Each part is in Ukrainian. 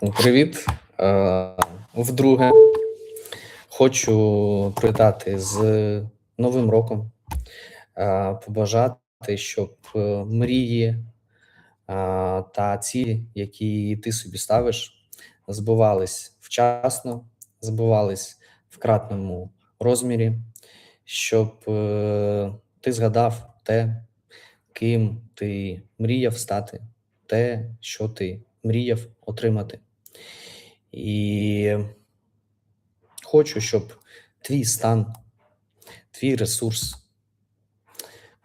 Привіт. Е, Вдруге хочу привітати з Новим роком, е, побажати, щоб е, мрії та цілі, які ти собі ставиш, збувались вчасно, збувались в кратному розмірі, щоб ти згадав те, ким ти мріяв стати, те, що ти мріяв отримати. І хочу, щоб твій стан, твій ресурс,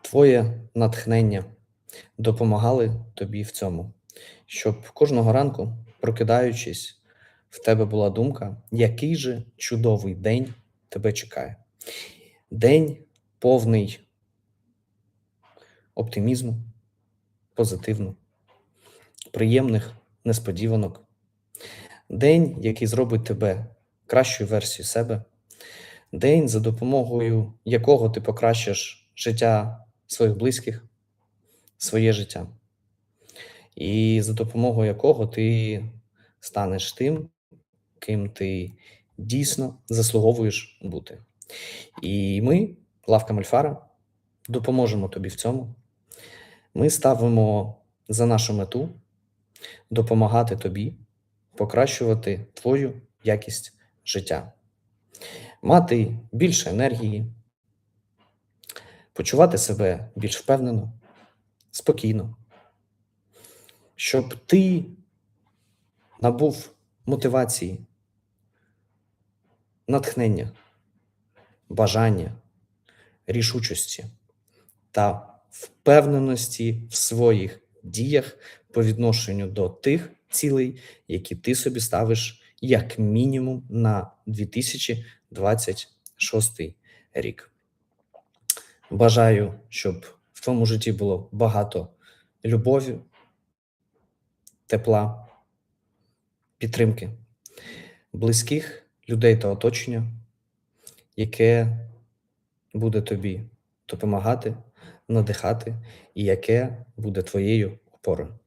твоє натхнення допомагали тобі в цьому, щоб кожного ранку, прокидаючись, в тебе була думка, який же чудовий день тебе чекає. День повний оптимізму, позитивну, приємних несподіванок. День, який зробить тебе кращою версією себе, день, за допомогою якого ти покращиш життя своїх близьких, своє життя, і за допомогою якого ти станеш тим, ким ти дійсно заслуговуєш бути. І ми, Лавка Мальфара, допоможемо тобі в цьому. Ми ставимо за нашу мету допомагати тобі покращувати твою якість життя, мати більше енергії, почувати себе більш впевнено, спокійно, щоб ти набув мотивації, натхнення, бажання, рішучості та впевненості в своїх діях по відношенню до тих цілей, які ти собі ставиш як мінімум на 2026 рік. Бажаю, щоб в твоєму житті було багато любові, тепла, підтримки, близьких людей та оточення, яке буде тобі допомагати, надихати, і яке буде твоєю опорою.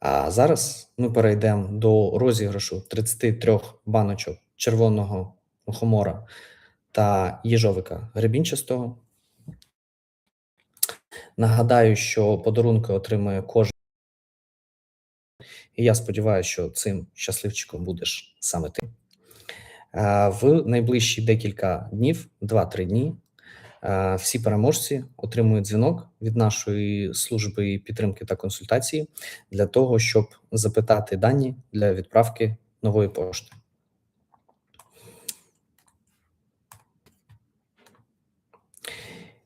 А зараз ми перейдемо до розіграшу 33 баночок червоного мухомора та їжовика гребінчастого. Нагадаю, що подарунки отримує кожен. І я сподіваюся, що цим щасливчиком будеш саме ти. В найближчі декілька днів, 2-3 дні, всі переможці отримують дзвінок від нашої служби підтримки та консультації для того, щоб запитати дані для відправки нової пошти.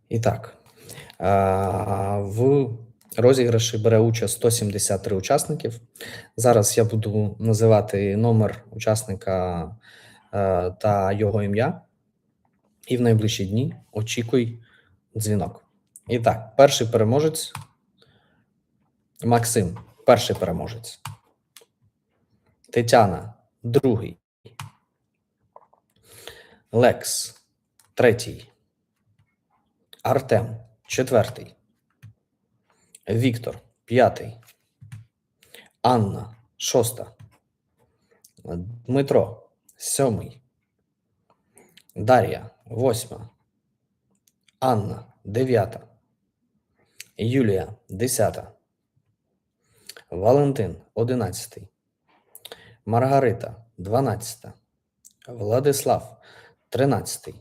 І так, в розіграші бере участь 173 учасників. Зараз я буду називати номер учасника е, та його ім'я, і в найближчі дні очікуй дзвінок. І так, перший переможець Максим, перший переможець. Тетяна, другий. Лекс, третій. Артем, четвертий. Віктор, п'ятий. Анна, шоста. Дмитро, сьомий. Дар'я, восьма. Анна, дев'ята. Юлія, десята. Валентин, одинадцятий. Маргарита, дванадцята. Владислав, тринадцятий.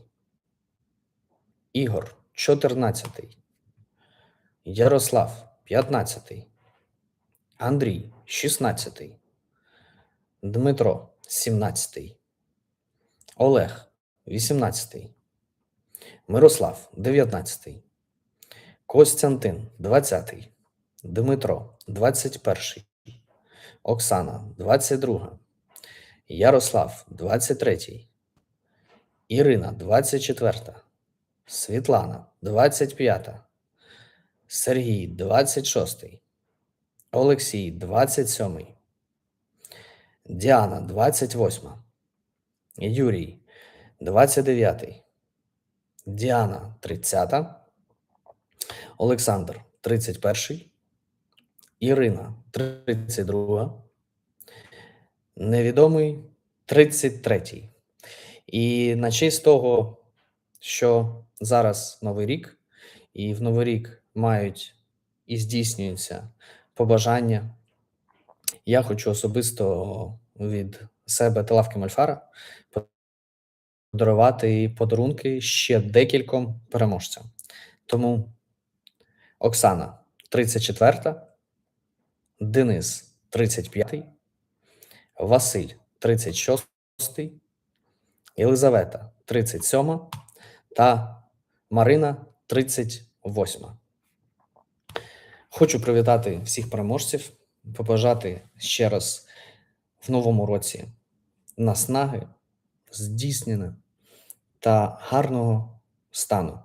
Ігор, чотирнадцятий. Ярослав, п'ятнадцятий. Андрій, шістнадцятий. Дмитро, сімнадцятий. Олег, вісімнадцятий. Мирослав, дев'ятнадцятий. Костянтин, двадцятий. Дмитро, двадцять перший. Оксана, двадцять друга. Ярослав, двадцять третій. Ірина, двадцять четверта. Світлана, двадцять п'ята. Сергій, двадцять шостий. Олексій, двадцять сьомий. Діана, двадцять восьма. Юрій, двадцять дев'ятий. Діана, тридцята. Олександр, тридцять перший. Ірина, тридцять друга. невідомий 33-й. І на честь того, що зараз Новий рік, і в Новий рік мають і здійснюються побажання. Я хочу особисто від себе та лавки Мальфара подарувати подарунки ще декільком переможцям. Тому Оксана 34, Денис 35, Василь 36, Єлизавета 37 та Марина 38. Хочу привітати всіх переможців, побажати ще раз в новому році наснаги, здійснення та гарного стану,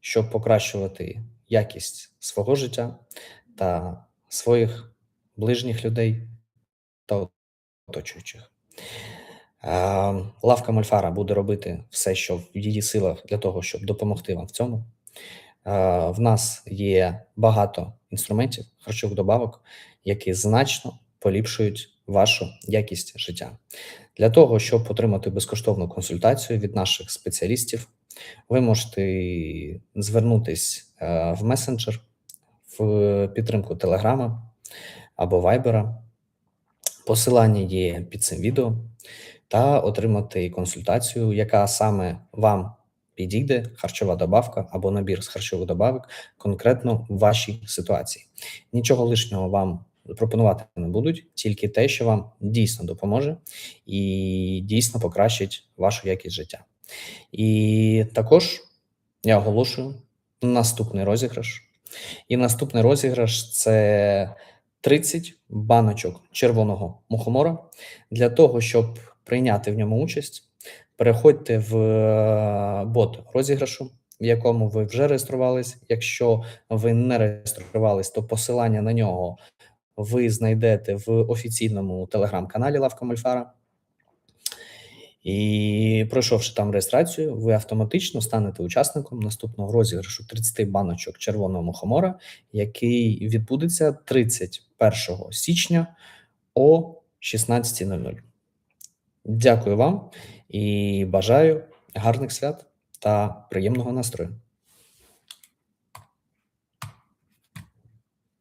щоб покращувати якість свого життя та своїх ближніх людей та оточуючих. Е, Лавка Мольфара буде робити все, що в її силах для того, щоб допомогти вам в цьому. Е, В нас є багато інструментів, харчових добавок, які значно поліпшують вашу якість життя. Для того, щоб отримати безкоштовну консультацію від наших спеціалістів, ви можете звернутись е, в месенджер, в підтримку Телеграма або Вайбера. Посилання є під цим відео, та отримати консультацію, яка саме вам підійде, харчова добавка або набір з харчових добавок конкретно в вашій ситуації. Нічого лишнього вам пропонувати не будуть, тільки те, що вам дійсно допоможе і дійсно покращить вашу якість життя. І також я оголошую наступний розіграш. І наступний розіграш це 30 баночок червоного мухомора. Для того, щоб прийняти в ньому участь, переходьте в е, бот розіграшу, в якому ви вже реєструвались. Якщо ви не реєструвались, то посилання на нього ви знайдете в офіційному телеграм-каналі Лавка Мольфара. І пройшовши там реєстрацію, ви автоматично станете учасником наступного розіграшу 30 баночок червоного мухомора, який відбудеться 31 січня о 16.00. Дякую вам і бажаю гарних свят та приємного настрою.